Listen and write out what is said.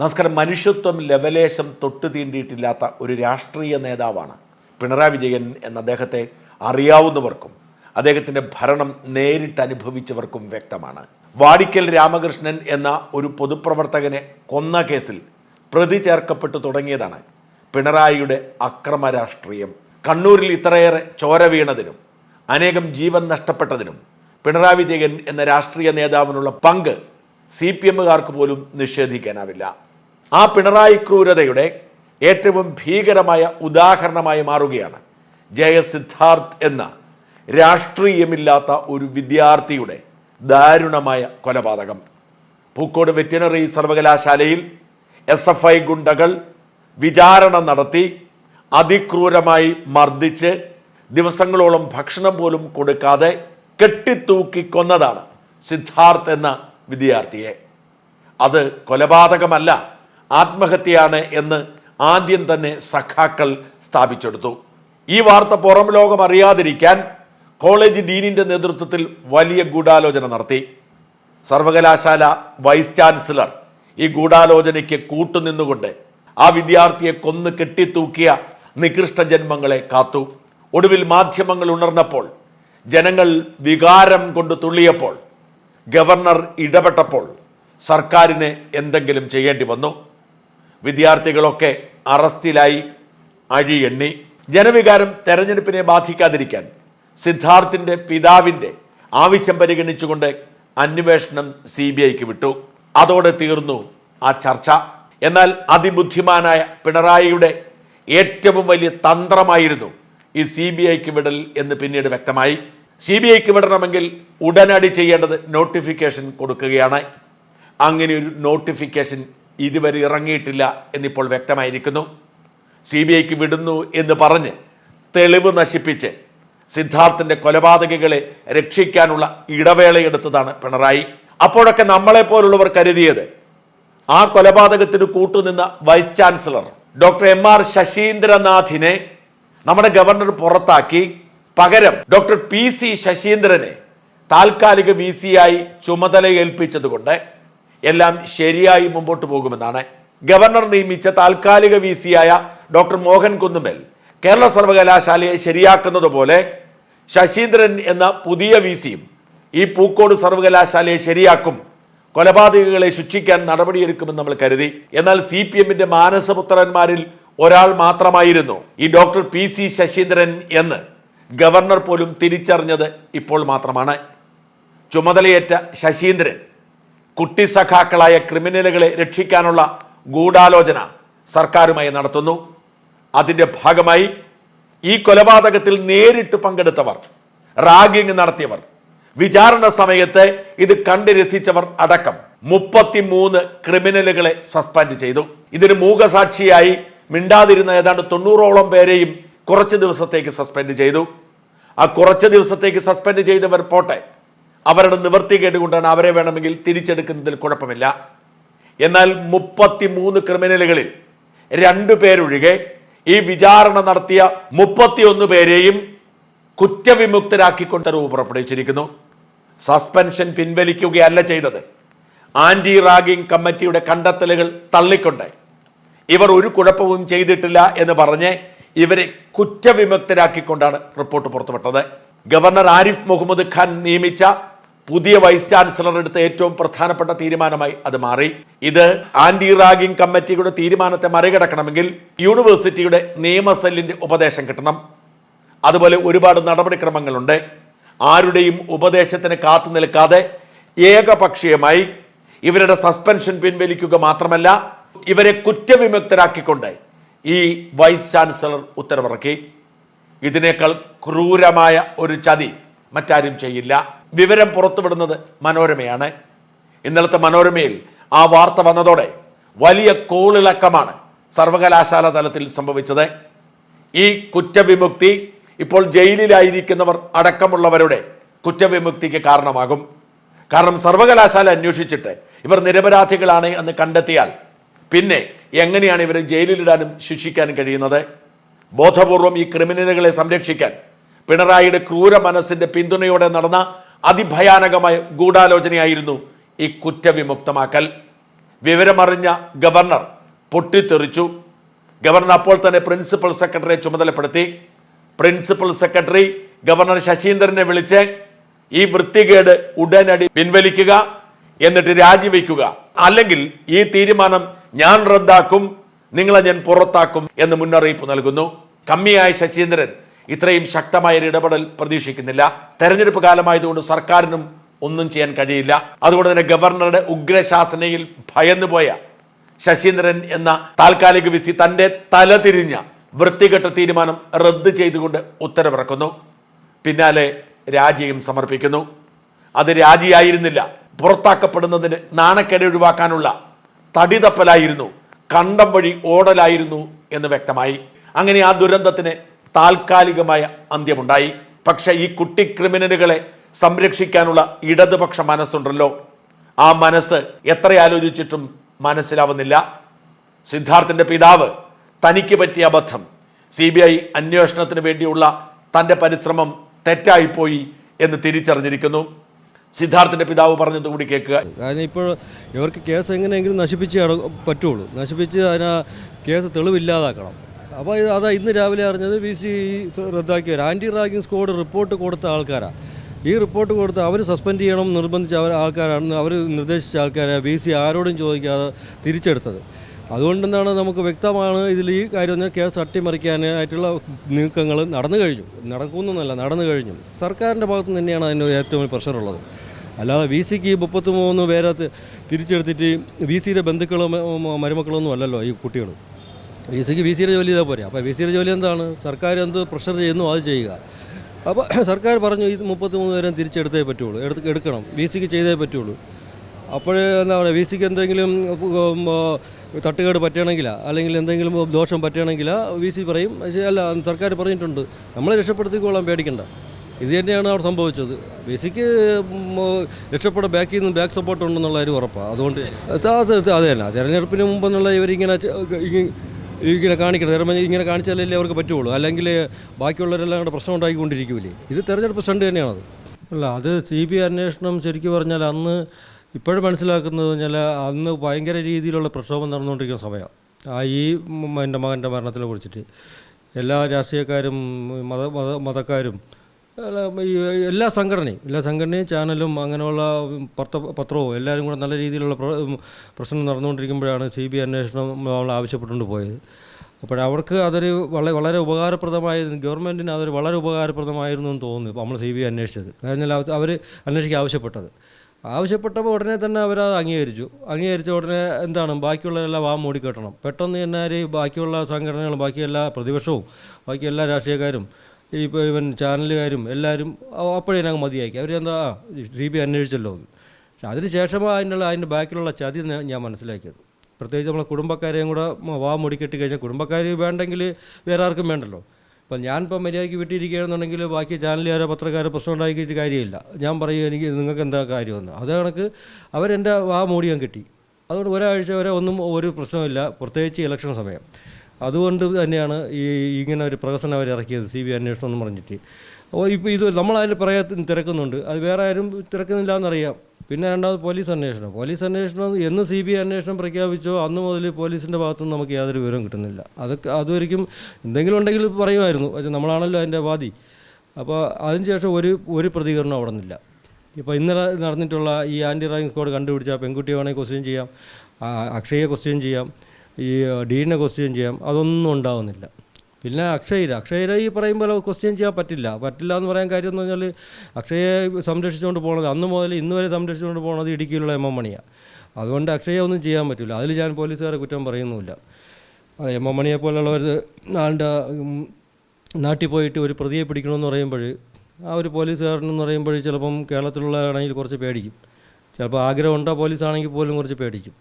നമസ്കാരം. മനുഷ്യത്വം ലെവലേശം തൊട്ടു തീണ്ടിയിട്ടില്ലാത്ത ഒരു രാഷ്ട്രീയ നേതാവാണ് പിണറായി വിജയൻ എന്ന അദ്ദേഹത്തെ അറിയാവുന്നവർക്കും അദ്ദേഹത്തിന്റെ ഭരണം നേരിട്ട് അനുഭവിച്ചവർക്കും വ്യക്തമാണ്. വാടിക്കൽ രാമകൃഷ്ണൻ എന്ന ഒരു പൊതുപ്രവർത്തകനെ കൊന്ന കേസിൽ പ്രതി ചേർക്കപ്പെട്ടു തുടങ്ങിയതാണ് പിണറായിയുടെ അക്രമ രാഷ്ട്രീയം. കണ്ണൂരിൽ ഇത്രയേറെ ചോര വീണതിനും അനേകം ജീവൻ നഷ്ടപ്പെട്ടതിനും പിണറായി വിജയൻ എന്ന രാഷ്ട്രീയ നേതാവിനുള്ള പങ്ക് സി പി എമ്മുകാർക്ക് പോലും നിഷേധിക്കാനാവില്ല. ആ പിണറായി ക്രൂരതയുടെ ഏറ്റവും ഭീകരമായ ഉദാഹരണമായി മാറുകയാണ് ജയ സിദ്ധാർത്ഥ് എന്ന രാഷ്ട്രീയമില്ലാത്ത ഒരു വിദ്യാർത്ഥിയുടെ ദാരുണമായ കൊലപാതകം. പൂക്കോട് വെറ്റിനറി സർവകലാശാലയിൽ എസ് എഫ് ഐ ഗുണ്ടകൾ വിചാരണ നടത്തി അതിക്രൂരമായി മർദ്ദിച്ച് ദിവസങ്ങളോളം ഭക്ഷണം പോലും കൊടുക്കാതെ കെട്ടിത്തൂക്കി കൊന്നതാണ് സിദ്ധാർത്ഥ് എന്ന വിദ്യാർത്ഥിയെ. അത് കൊലപാതകമല്ല ആത്മഹത്യയാണ് എന്ന് ആദ്യം തന്നെ സഖാക്കൾ സ്ഥാപിച്ചെടുത്തു. ഈ വാർത്ത പുറം ലോകം അറിയാതിരിക്കാൻ കോളേജ് ഡീനിന്റെ നേതൃത്വത്തിൽ വലിയ ഗൂഢാലോചന നടത്തി. സർവകലാശാല വൈസ് ചാൻസലർ ഈ ഗൂഢാലോചനയ്ക്ക് കൂട്ടുനിന്നുകൊണ്ട് ആ വിദ്യാർത്ഥിയെ കൊന്ന് കെട്ടിത്തൂക്കിയ നികൃഷ്ട ജന്മങ്ങളെ കാത്തു. ഒടുവിൽ മാധ്യമങ്ങൾ ഉണർന്നപ്പോൾ ജനങ്ങൾ വികാരം കൊണ്ട് തുള്ളിയപ്പോൾ ഗവർണർ ഇടപെട്ടപ്പോൾ സർക്കാരിന് എന്തെങ്കിലും ചെയ്യേണ്ടി വന്നു. വിദ്യാർത്ഥികളൊക്കെ അറസ്റ്റിലായി അഴിയെണ്ണി ജനവികാരം തെരഞ്ഞെടുപ്പിനെ ബാധിക്കാതിരിക്കാൻ സിദ്ധാർത്ഥിന്റെ പിതാവിന്റെ ആവശ്യം പരിഗണിച്ചുകൊണ്ട് അന്വേഷണം സി ബി ഐക്ക് വിട്ടു. അതോടെ തീർന്നു ആ ചർച്ച. എന്നാൽ അതിബുദ്ധിമാനായ പിണറായിയുടെ ഏറ്റവും വലിയ തന്ത്രമായിരുന്നു ഈ സി ബി ഐക്ക് വിടൽ എന്ന് പിന്നീട് വ്യക്തമായി. സി ബി ഐക്ക് വിടണമെങ്കിൽ ഉടനടി ചെയ്യേണ്ടത് നോട്ടിഫിക്കേഷൻ കൊടുക്കുകയാണ്. അങ്ങനെ ഒരു നോട്ടിഫിക്കേഷൻ ഇതുവരെ ഇറങ്ങിയിട്ടില്ല എന്നിപ്പോൾ വ്യക്തമായിരിക്കുന്നു. സി ബി ഐക്ക് വിടുന്നു എന്ന് പറഞ്ഞ് തെളിവ് നശിപ്പിച്ച് സിദ്ധാർത്ഥിന്റെ കൊലപാതകികളെ രക്ഷിക്കാനുള്ള ഇടവേളയെടുത്തതാണ് പിണറായി. അപ്പോഴൊക്കെ നമ്മളെ പോലുള്ളവർ കരുതിയത് ആ കൊലപാതകത്തിന് കൂട്ടുനിന്ന vice chancellor doctor M R ശശീന്ദ്രനാഥിനെ നമ്മുടെ ഗവർണർ പുറത്താക്കി. പകരം ഡോക്ടർ പി സി ശശീന്ദ്രനെ താൽക്കാലിക വി സിയായി ആയി ചുമതല ഏൽപ്പിച്ചതുകൊണ്ട് എല്ലാം ശരിയായി മുമ്പോട്ട് പോകുമെന്നാണ്. ഗവർണർ നിയമിച്ച താൽക്കാലിക വി സി ആയ ഡോക്ടർ മോഹൻ കുന്നുമേൽ കേരള സർവകലാശാലയെ ശരിയാക്കുന്നത് പോലെ ശശീന്ദ്രൻ എന്ന പുതിയ വി സിയും ഈ പൂക്കോട് സർവകലാശാലയെ ശരിയാക്കും കൊലപാതകങ്ങളെ ശിക്ഷിക്കാൻ നടപടിയെടുക്കുമെന്ന് നമ്മൾ കരുതി. എന്നാൽ സി പി എമ്മിന്റെ മാനസപുത്രന്മാരിൽ ഒരാൾ മാത്രമായിരുന്നു ഈ ഡോക്ടർ പി സി ശശീന്ദ്രൻ എന്ന് ഗവർണർ പോലും തിരിച്ചറിഞ്ഞത് ഇപ്പോൾ മാത്രമാണ്. ചുമതലയേറ്റ ശശീന്ദ്രൻ കുട്ടി സഖാക്കളായ ക്രിമിനലുകളെ രക്ഷിക്കാനുള്ള ഗൂഢാലോചന സർക്കാരുമായി നടത്തുന്നു. അതിന്റെ ഭാഗമായി ഈ കൊലപാതകത്തിൽ നേരിട്ട് പങ്കെടുത്തവർ റാഗിംഗ് നടത്തിയവർ വിചാരണ സമയത്ത് ഇത് കണ്ട് രസിച്ചവർ അടക്കം മുപ്പത്തിമൂന്ന് ക്രിമിനലുകളെ സസ്പെൻഡ് ചെയ്തു. ഇതിന് മൂകസാക്ഷിയായി മിണ്ടാതിരുന്ന ഏതാണ്ട് തൊണ്ണൂറോളം പേരെയും കുറച്ച് ദിവസത്തേക്ക് സസ്പെൻഡ് ചെയ്തു. ആ കുറച്ച് ദിവസത്തേക്ക് സസ്പെൻഡ് ചെയ്തവർ പോട്ടെ അവരുടെ നിവർത്തി കേട്ടുകൊണ്ടാണ് അവരെ വേണമെങ്കിൽ തിരിച്ചെടുക്കുന്നതിൽ കുഴപ്പമില്ല. എന്നാൽ മുപ്പത്തിമൂന്ന് ക്രിമിനലുകളിൽ രണ്ടു പേരൊഴികെ ഈ വിചാരണ നടത്തിയ മുപ്പത്തിയൊന്ന് പേരെയും കുറ്റവിമുക്തരാക്കിക്കൊണ്ട് ഉത്തരവ് പുറപ്പെടുവിച്ചിരിക്കുന്നു. സസ്പെൻഷൻ പിൻവലിക്കുകയല്ല ചെയ്തത്. ആന്റി റാഗിംഗ് കമ്മിറ്റിയുടെ കണ്ടെത്തലുകൾ തള്ളിക്കൊണ്ട് ഇവർ ഒരു കുഴപ്പവും ചെയ്തിട്ടില്ല എന്ന് പറഞ്ഞ് ഇവരെ കുറ്റവിമുക്തരാക്കിക്കൊണ്ടാണ് റിപ്പോർട്ട് പുറത്തുവിട്ടത്. ഗവർണർ ആരിഫ് മുഹമ്മദ് ഖാൻ നിയമിച്ച പുതിയ വൈസ് ചാൻസലർ എടുത്ത ഏറ്റവും പ്രധാനപ്പെട്ട തീരുമാനമായി അത് മാറി. ഇത് ആന്റി റാഗിംഗ് കമ്മിറ്റിയുടെ തീരുമാനത്തെ മറികടക്കണമെങ്കിൽ യൂണിവേഴ്സിറ്റിയുടെ നിയമസെല്ലിന്റെ ഉപദേശം കിട്ടണം. അതുപോലെ ഒരുപാട് നടപടിക്രമങ്ങളുണ്ട്. ആരുടെയും ഉപദേശത്തിന് കാത്തു നിൽക്കാതെ ഏകപക്ഷീയമായി ഇവരുടെ സസ്പെൻഷൻ പിൻവലിക്കുക മാത്രമല്ല ഇവരെ കുറ്റവിമുക്തരാക്കിക്കൊണ്ട് ഈ വൈസ് ചാൻസലർ ഉത്തരവിറക്കി. ഇതിനേക്കാൾ ക്രൂരമായ ഒരു ചതി മറ്റാരും ചെയ്യില്ല. വിവരം പുറത്തുവിടുന്നത് മനോരമയാണ്. ഇന്നലത്തെ മനോരമയിൽ ആ വാർത്ത വന്നതോടെ വലിയ കോളിളക്കമാണ് സർവകലാശാല തലത്തിൽ സംഭവിച്ചത്. ഈ കുറ്റവിമുക്തി ഇപ്പോൾ ജയിലിലായിരിക്കുന്നവർ അടക്കമുള്ളവരുടെ കുറ്റവിമുക്തിക്ക് കാരണമാകും. കാരണം സർവകലാശാല അന്വേഷിച്ചിട്ട് ഇവർ നിരപരാധികളാണ് എന്ന് കണ്ടെത്തിയാൽ പിന്നെ എങ്ങനെയാണ് ഇവരെ ജയിലിലിടാനും ശിക്ഷിക്കാനും കഴിയുന്നത്? ബോധപൂർവം ഈ ക്രിമിനലുകളെ സംരക്ഷിക്കാൻ പിണറായിയുടെ ക്രൂര മനസ്സിന്റെ പിന്തുണയോടെ നടന്ന അതിഭയാനകമായ ഗൂഢാലോചനയായിരുന്നു ഈ കുറ്റവിമുക്തമാക്കൽ. വിവരമറിഞ്ഞ ഗവർണർ പൊട്ടിത്തെറിച്ചു. ഗവർണർ അപ്പോൾ തന്നെ പ്രിൻസിപ്പൽ സെക്രട്ടറിയെ ചുമതലപ്പെടുത്തി. പ്രിൻസിപ്പൽ സെക്രട്ടറി ഗവർണർ ശശീന്ദ്രനെ വിളിച്ച് ഈ വൃത്തികേട് ഉടനടി പിൻവലിക്കുക എന്നിട്ട് രാജിവെക്കുക. അല്ലെങ്കിൽ ഈ തീരുമാനം ഞാൻ റദ്ദാക്കും നിങ്ങളെ ഞാൻ പുറത്താക്കും എന്ന് മുന്നറിയിപ്പ് നൽകുന്നു. കമ്മിയായ ശശീന്ദ്രൻ ഇത്രയും ശക്തമായ ഒരു ഇടപെടൽ പ്രതീക്ഷിക്കുന്നില്ല. തെരഞ്ഞെടുപ്പ് കാലമായതുകൊണ്ട് സർക്കാരിനും ഒന്നും ചെയ്യാൻ കഴിയില്ല. അതുകൊണ്ട് തന്നെ ഗവർണറുടെ ഉഗ്രശാസനയിൽ ഭയന്നുപോയ ശശീന്ദ്രൻ എന്ന താൽക്കാലിക വിസി തന്റെ തല തിരിഞ്ഞ വൃത്തികെട്ട തീരുമാനം റദ്ദ് ചെയ്തുകൊണ്ട് ഉത്തരവിറക്കുന്നു. പിന്നാലെ രാജിയും സമർപ്പിക്കുന്നു. അത് രാജിയായിരുന്നില്ല. പുറത്താക്കപ്പെടുന്നതിന് നാണക്കേട് ഒഴിവാക്കാനുള്ള തടിതപ്പലായിരുന്നു കണ്ടം വഴി ഓടലായിരുന്നു എന്ന് വ്യക്തമായി. അങ്ങനെ ആ ദുരന്തത്തിന് താൽക്കാലികമായ അന്ത്യമുണ്ടായി. പക്ഷെ ഈ കുട്ടി ക്രിമിനലുകളെ സംരക്ഷിക്കാനുള്ള ഇടതുപക്ഷ മനസ്സുണ്ടല്ലോ. ആ മനസ്സ് എത്ര ആലോചിച്ചിട്ടും മനസ്സിലാവുന്നില്ല. സിദ്ധാർത്ഥിന്റെ പിതാവ് തനിക്ക് പറ്റിയ അബദ്ധം. സി ബി ഐ അന്വേഷണത്തിന് വേണ്ടിയുള്ള തന്റെ പരിശ്രമം തെറ്റായിപ്പോയി എന്ന് തിരിച്ചറിഞ്ഞിരിക്കുന്നു. സിദ്ധാർത്ഥിന്റെ പിതാവ് പറഞ്ഞത് കൂടി കേൾക്കുക. കാരണം ഇപ്പോൾ ഇവർക്ക് കേസ് എങ്ങനെയെങ്കിലും നശിപ്പിച്ച് പറ്റുള്ളൂ. നശിപ്പിച്ച് അതിനാ കേസ് തെളിവില്ലാതാക്കണം. അപ്പോൾ ഇത് അതാ ഇന്ന് രാവിലെ അറിഞ്ഞത് വി സി റദ്ദാക്കിയ ആന്റി റാഗിങ് സ്ക്വാഡ് റിപ്പോർട്ട് കൊടുത്ത ആൾക്കാരാണ് ഈ റിപ്പോർട്ട് കൊടുത്ത് അവർ സസ്പെൻഡ് ചെയ്യണം നിർബന്ധിച്ച അവർ ആൾക്കാരാണ് അവർ നിർദ്ദേശിച്ച ആൾക്കാരെ വി സി ആരോടും ചോദിക്കാതെ തിരിച്ചെടുത്തത്. അതുകൊണ്ടെന്താണ് നമുക്ക് വ്യക്തമാണ് ഇതിൽ ഈ കാര്യം കേസ് അട്ടിമറിക്കാനായിട്ടുള്ള നീക്കങ്ങൾ നടന്നു കഴിഞ്ഞു. നടക്കുന്നല്ല നടന്നു കഴിഞ്ഞു. സർക്കാരിന്റെ ഭാഗത്തു നിന്ന് തന്നെയാണ് അതിന്റെ ഏറ്റവും പ്രഷറുള്ളത് അല്ലാതെ വി സിക്ക് മുപ്പത്തി മൂന്ന് പേരെ തിരിച്ചെടുത്തിട്ട് വി സിയുടെ ബന്ധുക്കളും മരുമക്കളൊന്നും അല്ലല്ലോ ഈ കുട്ടികൾ. വി സിക്ക് വി സിയുടെ ജോലി ചെയ്താൽ പോരെ. അപ്പോൾ വി സിയുടെ ജോലി എന്താണ്? സർക്കാർ എന്ത് പ്രഷർ ചെയ്യുന്നു അത് ചെയ്യുക. അപ്പോൾ സർക്കാർ പറഞ്ഞു ഈ മുപ്പത്തി മൂന്ന് പേരെ തിരിച്ചെടുത്തേ പറ്റുള്ളൂ. എടുക്കണം. വി സിക്ക് ചെയ്തേ പറ്റുള്ളൂ. അപ്പോൾ എന്താ പറയുക വി സിക്ക് എന്തെങ്കിലും തട്ടുകേട് പറ്റുകയാണെങ്കിൽ അല്ലെങ്കിൽ എന്തെങ്കിലും ദോഷം പറ്റുകയാണെങ്കിൽ വി സി പറയും അല്ല സർക്കാർ പറഞ്ഞിട്ടുണ്ട് നമ്മളെ രക്ഷപ്പെടുത്തിക്കോളാം പേടിക്കണ്ട. ഇത് തന്നെയാണ് അവിടെ സംഭവിച്ചത്. ബേസിക്ക് രക്ഷപ്പെടാൻ ബാക്കിൽ നിന്ന് ബാക്ക് സപ്പോർട്ട് ഉണ്ടെന്നുള്ള ഒരു ഉറപ്പാണ് അതുകൊണ്ട് അത് അത് തന്നെ തിരഞ്ഞെടുപ്പിന് മുമ്പെന്നുള്ള ഇവരിങ്ങനെ ഇങ്ങനെ കാണിക്കണം. തെരഞ്ഞെടുപ്പ് ഇങ്ങനെ കാണിച്ചാലല്ലേ അവർക്ക് പറ്റുള്ളൂ അല്ലെങ്കിൽ ബാക്കിയുള്ളവരെല്ലാം കൂടെ പ്രശ്നം ഉണ്ടാക്കിക്കൊണ്ടിരിക്കൂലേ ഇത് തെരഞ്ഞെടുപ്പ് സ്റ്റണ്ട് തന്നെയാണത്. അല്ല അത് സി ബി അന്വേഷണം ശരിക്കും പറഞ്ഞാൽ അന്ന് ഇപ്പോഴും മനസ്സിലാക്കുന്നത് പറഞ്ഞാൽ അന്ന് ഭയങ്കര രീതിയിലുള്ള പ്രക്ഷോഭം നടന്നുകൊണ്ടിരിക്കുന്ന സമയം. ആ ഈ എന്റെ മകന്റെ മരണത്തിനെ കുറിച്ചിട്ട്. എല്ലാ രാഷ്ട്രീയക്കാരും മത മത മതക്കാരും എല്ലാ സംഘടനയും എല്ലാ സംഘടനയും ചാനലും അങ്ങനെയുള്ള പത്ര പത്രവും എല്ലാവരും കൂടെ നല്ല രീതിയിലുള്ള പ്രശ്നം നടന്നുകൊണ്ടിരിക്കുമ്പോഴാണ് സി ബി അന്വേഷണം നമ്മൾ ആവശ്യപ്പെട്ടുകൊണ്ട് പോയത്. അപ്പോൾ അവർക്ക് അതൊരു വളരെ വളരെ ഉപകാരപ്രദമായിരുന്നു ഗവൺമെന്റിന് അതൊരു വളരെ ഉപകാരപ്രദമായിരുന്നു എന്ന് തോന്നുന്നു നമ്മൾ സി ബി അന്വേഷിച്ചത്. കാരണം അവർ അന്വേഷിക്കാൻ ആവശ്യപ്പെട്ടത്. ആവശ്യപ്പെട്ടപ്പോൾ ഉടനെ തന്നെ അവരത് അംഗീകരിച്ചു. അംഗീകരിച്ച ഉടനെ എന്താണ് ബാക്കിയുള്ളവരെല്ലാം വാ മൂടിക്കെട്ടണം. പെട്ടെന്ന് തന്നെ ബാക്കിയുള്ള സംഘടനകളും ബാക്കി എല്ലാ പ്രതിപക്ഷവും ബാക്കി എല്ലാ രാഷ്ട്രീയക്കാരും ഇപ്പോൾ ഇവൻ ചാനലുകാരും എല്ലാവരും അപ്പോഴേ ഞങ്ങൾ മതിയാക്കി. അവരെന്താ സി ബി അന്വേഷിച്ചല്ലോ. പക്ഷെ അതിന് ശേഷമാണ് അതിനുള്ള അതിന്റെ ബാക്കിലുള്ള ചതി ഞാൻ- മനസ്സിലാക്കിയത്. പ്രത്യേകിച്ച് നമ്മളെ കുടുംബക്കാരെയും കൂടെ വാ മുടിക്കെട്ടി കഴിഞ്ഞാൽ കുടുംബക്കാർ വേണ്ടെങ്കിൽ വേറെ ആർക്കും വേണ്ടല്ലോ. ഇപ്പം ഞാൻ ഇപ്പം മര്യാദയ്ക്ക് വിട്ടിരിക്കുകയാണെന്നുണ്ടെങ്കിൽ ബാക്കി ചാനലുകാരോ പത്രക്കാരോ പ്രശ്നം ഉണ്ടാക്കിയിട്ട് കാര്യമില്ല. ഞാൻ പറയും എനിക്ക് നിങ്ങൾക്ക് എന്താ കാര്യമെന്ന്. അത് കണക്ക് അവരെന്റെ വാ മൂടിയാൻ കിട്ടി. അതുകൊണ്ട് ഒരാഴ്ച വരെ ഒന്നും ഒരു പ്രശ്നമില്ല പ്രത്യേകിച്ച് ഇലക്ഷൻ സമയം. അതുകൊണ്ട് തന്നെയാണ് ഈ ഇങ്ങനെ ഒരു പ്രഹസനം അവർ ഇറക്കിയത് സി ബി അന്വേഷണം എന്ന് പറഞ്ഞിട്ട്. ഇപ്പോൾ ഇത് നമ്മളതിൽ പറയാ തിരക്കുന്നുണ്ട്. അത് വേറെ ആരും തിരക്കുന്നില്ല എന്നറിയാം പിന്നെ രണ്ടാമത് പോലീസ് അന്വേഷണം. പോലീസ് അന്വേഷണം എന്ന് സി ബി ഐ അന്വേഷണം പ്രഖ്യാപിച്ചോ അന്ന് മുതൽ പോലീസിന്റെ ഭാഗത്തുനിന്ന് നമുക്ക് യാതൊരു വിവരവും കിട്ടുന്നില്ല. അതൊക്കെ അതുവരെയും എന്തെങ്കിലും ഉണ്ടെങ്കിൽ പറയുമായിരുന്നു. നമ്മളാണല്ലോ അതിന്റെ വാദി. അപ്പോൾ അതിനുശേഷം ഒരു ഒരു പ്രതികരണം അവിടെ നിന്നില്ല. ഇപ്പോൾ ഇന്നലെ നടന്നിട്ടുള്ള ഈ ആന്റി റാങ്ക് സ്ക്വാഡ് കണ്ടുപിടിച്ച പെൺകുട്ടിയെ വേണമെങ്കിൽ ക്വസ്റ്റ്യൻ ചെയ്യാം. അക്ഷയെ ക്വസ്റ്റ്യൻ ചെയ്യാം. ഈ ഡീനെ ക്വസ്റ്റ്യൻ ചെയ്യാം. അതൊന്നും ഉണ്ടാവുന്നില്ല. പിന്നെ അക്ഷയര അക്ഷയര ഈ പറയുമ്പോൾ ക്വസ്റ്റ്യൻ ചെയ്യാൻ പറ്റില്ല. പറ്റില്ല എന്ന് പറയാൻ കാര്യം എന്ന് പറഞ്ഞാൽ അക്ഷയെ സംരക്ഷിച്ചുകൊണ്ട് പോകണത് അന്ന് മുതൽ ഇന്ന് വരെ സംരക്ഷിച്ചുകൊണ്ട് പോകണത് ഇടുക്കിയിലുള്ള എം എം മണിയാണ് അതുകൊണ്ട് അക്ഷയെ ഒന്നും ചെയ്യാൻ പറ്റില്ല അതിൽ ഞാൻ പോലീസുകാരെ കുറ്റം പറയുന്നുമില്ല. എം എം മണിയെ പോലുള്ളവർ ആളുടെ നാട്ടിൽ പോയിട്ട് ഒരു പ്രതിയെ പിടിക്കണമെന്ന് പറയുമ്പോൾ ആ ഒരു പോലീസുകാരനെന്ന് പറയുമ്പോൾ ചിലപ്പം കേരളത്തിലുള്ളതാണെങ്കിൽ കുറച്ച് പേടിക്കും. ചിലപ്പോൾ ആഗ്രഹം ഉണ്ടോ പോലീസാണെങ്കിൽ പോലും കുറച്ച് പേടിക്കും.